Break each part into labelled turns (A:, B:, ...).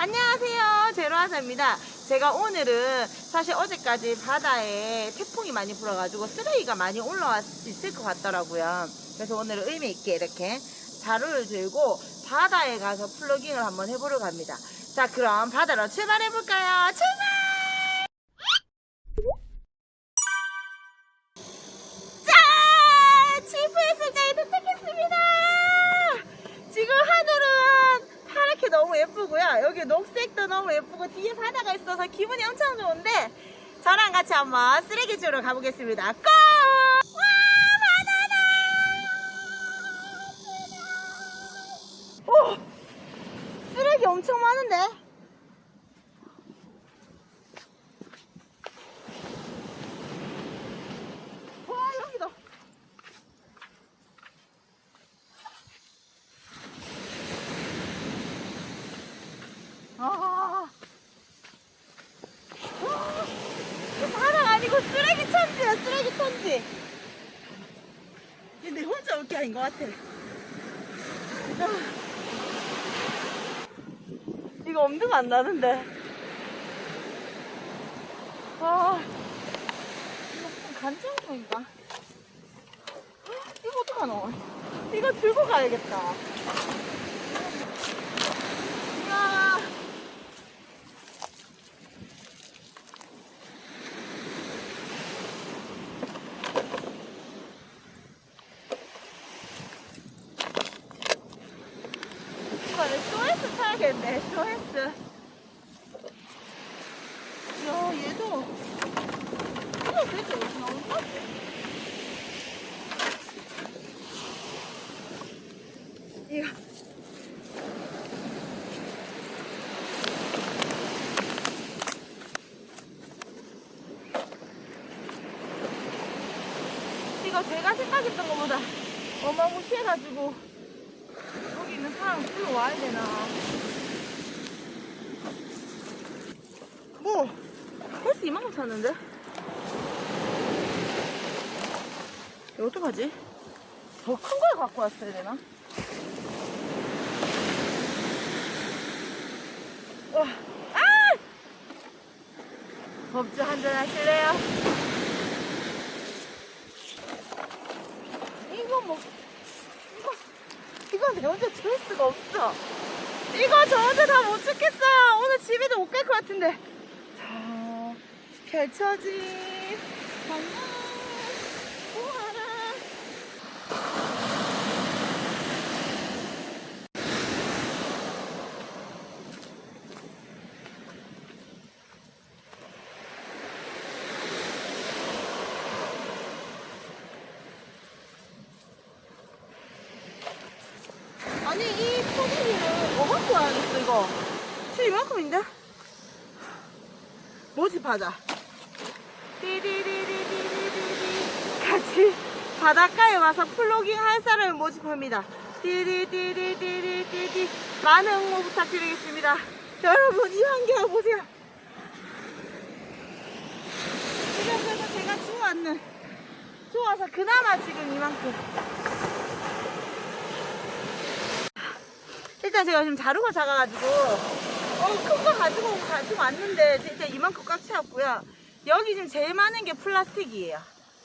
A: 안녕하세요. 제로하사입니다. 제가 오늘은 사실 어제까지 바다에 태풍이 많이 불어가지고 쓰레기가 많이 올라왔 있을 것 같더라고요. 그래서 오늘은 의미 있게 이렇게 자루를 들고 바다에 가서 플러깅을 한번 해보려고 합니다. 자, 그럼 바다로 출발해볼까요? 출발! 짠! 치프에서까지 도착했습니다! 지금 하늘은 파랗게 너무 예쁘고요. 여기 녹색도 너무 예쁘고 뒤에 바다가 있어서 기분이 엄청 좋은데 저랑 같이 한번 쓰레기 주러 가보겠습니다. 고! 와 바나나! 오! 쓰레기 엄청 많은데? 와 여기다. 아. 와, 이거 바다가 아니고 쓰레기 천지야, 쓰레기 천지. 근데 혼자 올 게 아닌 것 같아. 아. 이거 엄두가 안 나는데. 와, 이거 무슨 간장통인가? 이거 어떡하노? 이거 들고 가야겠다. 이야. 이거는 소에스 타야겠네, 소에스. 야, 얘도. 이거 제가 생각했던 것보다 어마무시해가지고 여기 있는 사람 불러 와야 되나. 뭐 벌써 이만큼 샀는데 이거 어떡하지? 더 큰 걸 갖고 왔어야 되나? 와. 아! 법주 한잔 하실래요? 이거 뭐 이거 이거 내 혼자 줄 수가 없어 이거 저 혼자 다 못 찍겠어요 오늘 집에도 못 갈 것 같은데 자 펼쳐진 방향 보아라 아니 이 포기기를 뭐 갖고 와야겠어 이거? 지금 이만큼인데? 모집하자 띠디디디디디디 같이 바닷가에 와서 플로깅 할 사람을 모집합니다. 띠디디디디디디 많은 응모 부탁드리겠습니다. 자, 여러분 이 환경 보세요. 지금 그래서 제가 주워왔는 주워서 그나마 지금 이만큼 일단 제가 지금 자루가 작아가지고 어, 큰 거 가지고 가지고 왔는데 진짜 이만큼 꽉 채웠고요. 여기 지금 제일 많은 게 플라스틱이에요.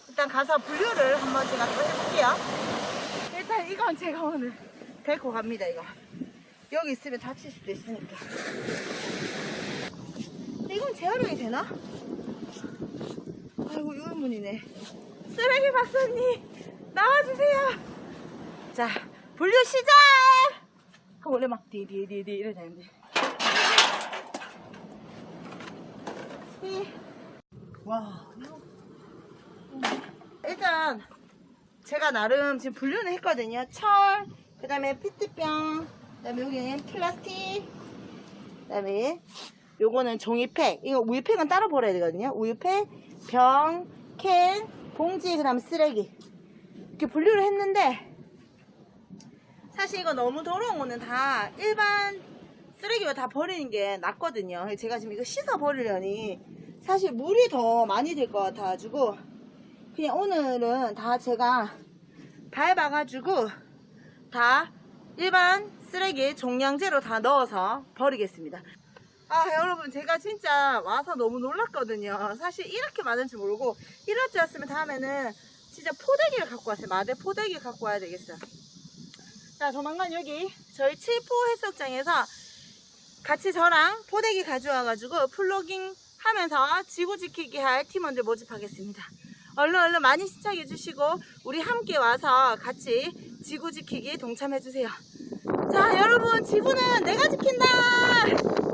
A: 일단 가서 분류를 한번 제가 또 해볼게요. 일단 이건 제가 오늘 데리고 갑니다 이거. 여기 있으면 다칠 수도 있으니까. 이건 재활용이 되나? 아이고 유물문이네. 쓰레기 박사님 나와주세요. 자 분류 시작. 그럼 원래 막 디디디디 이래 되는데. 이. 와. 일단 제가 나름 지금 분류는 했거든요. 철, 그 다음에 피트병, 그 다음에 여기는 플라스틱, 그 다음에 요거는 종이팩. 이거 우유팩은 따로 버려야 되거든요. 우유팩, 병, 캔, 봉지, 그 다음 쓰레기. 이렇게 분류를 했는데 사실 이거 너무 더러운 거는 다 일반 쓰레기로 다 버리는 게 낫거든요. 제가 지금 이거 씻어 버리려니 사실 물이 더 많이 될 것 같아가지고 그냥 오늘은 다 제가 밟아가지고 다 일반 쓰레기 종량제로 다 넣어서 버리겠습니다. 아 여러분 제가 진짜 와서 너무 놀랐거든요 사실 이렇게 많은 줄 모르고 이럴 줄 알았으면 다음에는 진짜 포대기를 갖고 왔어요 마대 포대기를 갖고 와야 되겠어요 자 조만간 여기 저희 칠포 해수욕장에서 같이 저랑 포대기 가져와가지고 플로깅 하면서 지구 지키기 할 팀원들 모집하겠습니다. 얼른 얼른 많이 시청해 주시고 우리 함께 와서 같이 지구 지키기 동참해 주세요. 자 여러분 지구는 내가 지킨다